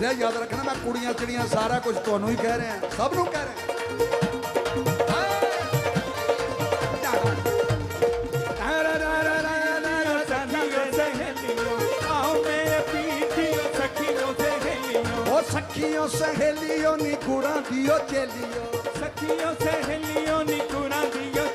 ਦੱਸਿਆ ਯਾਦ ਰੱਖਣਾ ਮੈਂ ਕੁੜੀਆਂ ਚਿੜੀਆਂ ਸਾਰਾ ਕੁਝ ਤੁਹਾਨੂੰ ਹੀ ਕਹਿ ਰਿਹਾ ਸਭ ਨੂੰ ਕਹਿ ਰਿਹਾ। ਉਹ ਸਖੀਓ ਸਹੇਲੀਓ ਨੀ ਕੁੜਾਂ ਦੀਓ ਚੇਲੀਓ। ਸਖੀਓ ਸਹੇਲੀਓ ਨੀ ਕੁੜਾਂ ਦੀਓ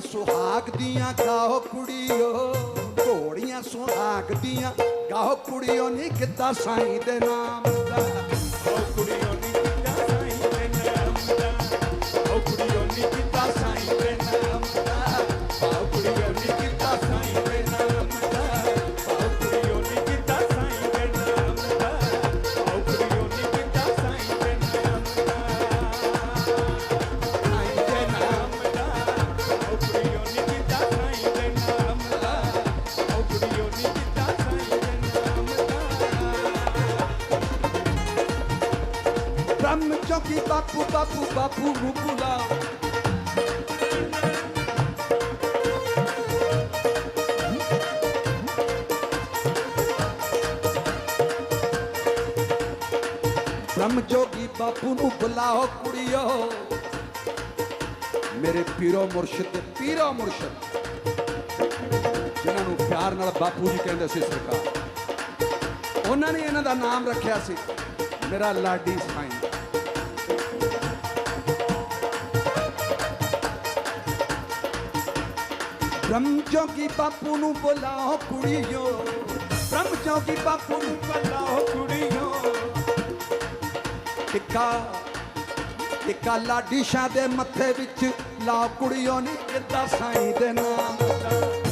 ਘੋੜੀਆਂ ਸੁਹਾਗ ਦੀਆਂ ਗਾਓ ਕੁੜੀਓ, ਘੋੜੀਆਂ ਸੁਹਾਗ ਦੀਆਂ ਗਾਓ ਕੁੜੀਓ, ਨੀ ਕਿੱਦਾਂ ਸਾਈਂ ਦੇ ਨਾਮ ਦਾ। ਓ ਕੁੜੀਓ, ਨੀ ਕਿਤਾ ਸਾਈਂ ਦੇ ਨਾਮ ਦਾ। ਓ ਕੁੜੀਓ, ਨੀ ਕਿਤਾ ਸਾਈਂ ਦੇ ਨਾਮ ਦਾ। ਓ ਕੁੜੀਓ ਬ੍ਰਹਮ ਚੌਕੀ ਬਾਪੂ ਬਾਪੂ ਬਾਪੂ ਨੂੰ ਬੁਲਾਓ ਬ੍ਰਹਮ ਜੋਗੀ ਬਾਪੂ ਨੂੰ ਬੁਲਾਓ ਕੁੜੀਓ ਮੇਰੇ ਪੀਰੋ ਮੁਰਸ਼ਿਦ ਤੇ ਪੀਰੋ ਮੁਰਸ਼ਿਦ ਜਿਨ੍ਹਾਂ ਨੂੰ ਪਿਆਰ ਨਾਲ ਬਾਪੂ ਜੀ ਕਹਿੰਦੇ ਸੀ ਸਰਕਾਰ ਉਹਨਾਂ ਨੇ ਇਹਨਾਂ ਦਾ ਨਾਮ ਰੱਖਿਆ ਸੀ ਮੇਰਾ ਲਾਡੀ ਸਾਈਂ ਬ੍ਰਹਮ ਜੋਗੀ ਬਾਪੂ ਨੂੰ ਬੁਲਾਓ ਕੁੜੀਓ। ਬ੍ਰਹਮ ਜੋਗੀ ਬਾਪੂ ਨੂੰ ਬੁਲਾਓ ਕੁੜੀਓ। ਟਿੱਕਾ ਟਿੱਕਾ ਲਾਡੀ ਸ਼ਾਹ ਦੇ ਮੱਥੇ ਵਿੱਚ ਲਾ ਕੁੜੀਓ ਨੀ ਕਿੱਦਾਂ ਸਾਈਂ ਦੇ ਨਾਮ ਦਾ।